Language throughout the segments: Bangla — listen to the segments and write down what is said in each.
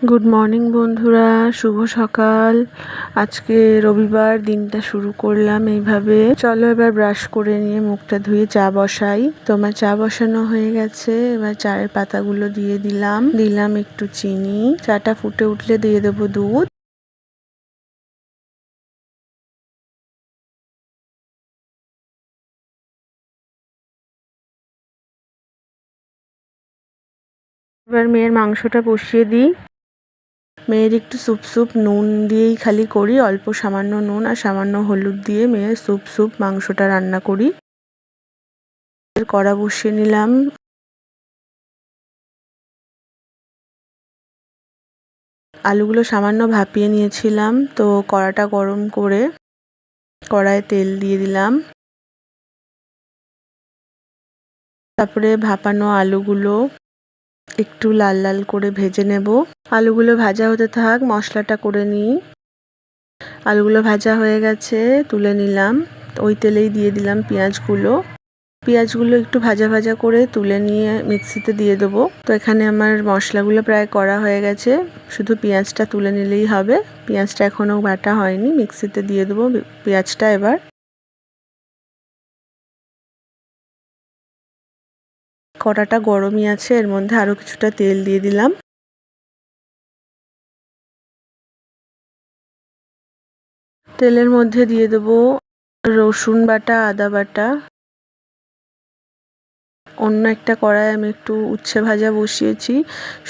গুড মর্নিং বন্ধুরা। শুভ সকাল। আজকে রবিবার, দিনটা শুরু করলাম এইভাবে। চলো এবার ব্রাশ করে নিয়ে মুখটা ধুয়ে চা বসাই। তোমার চা বসানো হয়ে গেছে। এবার চায়ের পাতাগুলো দিয়ে দিলাম। দিলাম একটু চিনি। চাটা ফুটে উঠলে দিয়ে দেবো দুধ। এবার মেয়ের মাংসটা বসিয়ে দিই। মেয়ের একটু স্যুপ স্যুপ নুন দিয়েই খালি করি, অল্প সামান্য নুন আর সামান্য হলুদ দিয়ে মেয়ের স্যুপ স্যুপ মাংসটা রান্না করি। কড়া বসিয়ে নিলাম। আলুগুলো সামান্য ভাপিয়ে নিয়েছিলাম, তো কড়াটা গরম করে কড়ায় তেল দিয়ে দিলাম। তারপরে ভাপানো আলুগুলো একটু লাল লাল করে ভেজে নেব। আলুগুলো ভাজা হতে থাক, মশলাটা করে নিই। আলুগুলো ভাজা হয়ে গেছে, তুলে নিলাম। ওই তেলেই দিয়ে দিলাম পেঁয়াজগুলো। পেঁয়াজগুলো একটু ভাজা ভাজা করে তুলে নিয়ে মিক্সিতে দিয়ে দেবো। তো এখানে আমার মশলাগুলো প্রায় করা হয়ে গেছে। শুধু পেঁয়াজটা তুলে নিলেই হবে। পেঁয়াজটা এখনও বাটা হয়নি, মিক্সিতে দিয়ে দেবো পেঁয়াজটা এবার। কড়াটা গরমই আছে, এর মধ্যে আরও কিছুটা তেল দিয়ে দিলাম। তেলের মধ্যে দিয়ে দেবো রসুন বাটা, আদা বাটা। অন্য একটা কড়াই আমি একটু উচ্ছে ভাজা বসিয়েছি,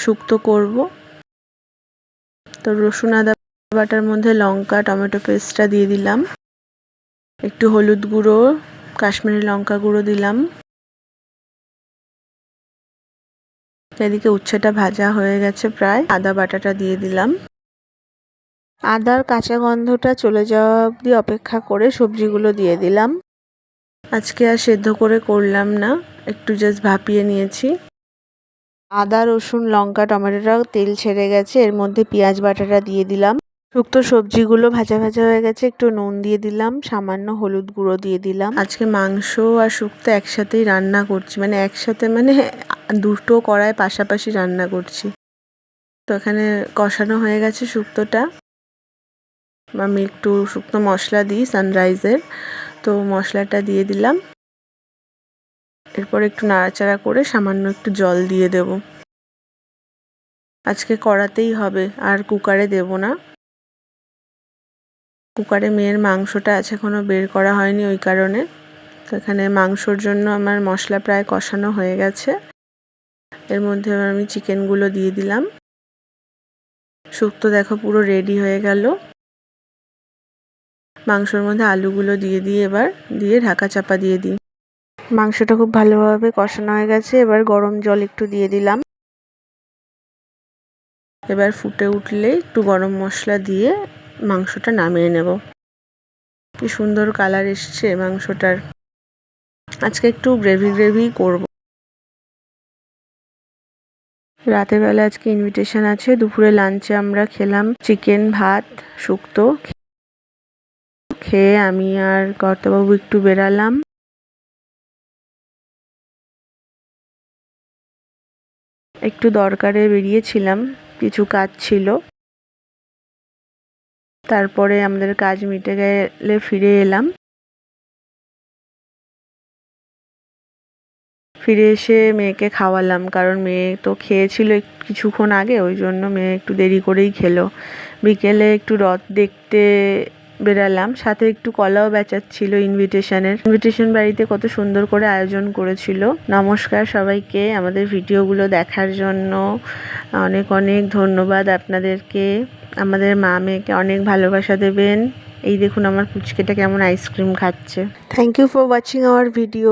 শুক্তো করব। তো রসুন, আদা বাটার মধ্যে লঙ্কা, টমেটো পেস্টটা দিয়ে দিলাম। একটু হলুদ গুঁড়ো, কাশ্মীরি লঙ্কা গুঁড়ো দিলাম। এদিকে উচ্ছেটা ভাজা হয়ে গেছে প্রায়। আদা বাটাটা দিয়ে দিলাম। আদার কাঁচা গন্ধটা চলে যাওয়া অবধি অপেক্ষা করে সবজিগুলো দিয়ে দিলাম। আজকে আর সেদ্ধ করে করলাম না, একটু জাস্ট ভাপিয়ে নিয়েছি। আদা, রসুন, লঙ্কা টমেটোটাও তেল ছেড়ে গেছে, এর মধ্যে পেঁয়াজ বাটাটা দিয়ে দিলাম। শুক্তো সবজিগুলো ভাজা ভাজা হয়ে গেছে, একটু নুন দিয়ে দিলাম, সামান্য হলুদ গুঁড়ো দিয়ে দিলাম। আজকে মাংস আর শুক্তো একসাথেই রান্না করছি মানে একসাথে মানে দুটো কড়াই পাশাপাশি রান্না করছি। তো এখানে কষানো হয়ে গেছে শুক্তোটা। আমি একটু শুকনো মশলা দিই সানরাইজের তো মশলাটা দিয়ে দিলাম। এরপর একটু নাড়াচাড়া করে সামান্য একটু জল দিয়ে দেব। আজকে কড়াতেই হবে, আর কুকারে দেব না। কুকারে মেয়ের মাংসটা আছে এখনও বের করা হয়নি ওই কারণে। তো এখানে মাংসর জন্য আমার মশলা প্রায় কষানো হয়ে গেছে। এর মধ্যে আমি চিকেনগুলো দিয়ে দিলাম। শুক্তো দেখো পুরো রেডি হয়ে গেল। মাংসর মধ্যে আলুগুলো দিয়ে দিই এবার দিয়ে ঢাকা চাপা দিয়ে দিই। মাংসটা খুব ভালোভাবে কষানো হয়ে গেছে, এবার গরম জল একটু দিয়ে দিলাম। এবার ফুটে উঠলে একটু গরম মশলা দিয়ে মাংসটা নামিয়ে নেব। কি সুন্দর কালার এসছে মাংসটার। আজকে একটু গ্রেভি গ্রেভি করব। রাতের বেলা আজকে ইনভিটেশন আছে। দুপুরে লাঞ্চে আমরা খেলাম চিকেন ভাত, শুক্তো। খেয়ে আমি আর কর্তাবাবু একটু বেরালাম। একটু দরকারে বেরিয়েছিলাম, কিছু কাজ ছিল। তারপরে আমাদের কাজ মিটে গেলে ফিরে এলাম। ফিরে এসে মেয়েকে খাওয়ালাম, কারণ মেয়ে তো খেয়েছিল কিছুক্ষণ আগে, ওই জন্য মেয়ে একটু দেরি করেই খেলো। বিকেলে একটু রথ দেখতে বেরালাম, সাথে একটু কলাও বেচাচ্ছিল ইনভিটেশনের ইনভিটেশন বাড়িতে কত সুন্দর করে আয়োজন করেছিল। নমস্কার সবাইকে, আমাদের ভিডিওগুলো দেখার জন্য অনেক অনেক ধন্যবাদ আপনাদেরকে। আমাদের মা মেয়েকে অনেক ভালোবাসা দেবেন। এই দেখুন আমার পুচকেটা কেমন আইসক্রিম খাচ্ছে। Thank you for watching our video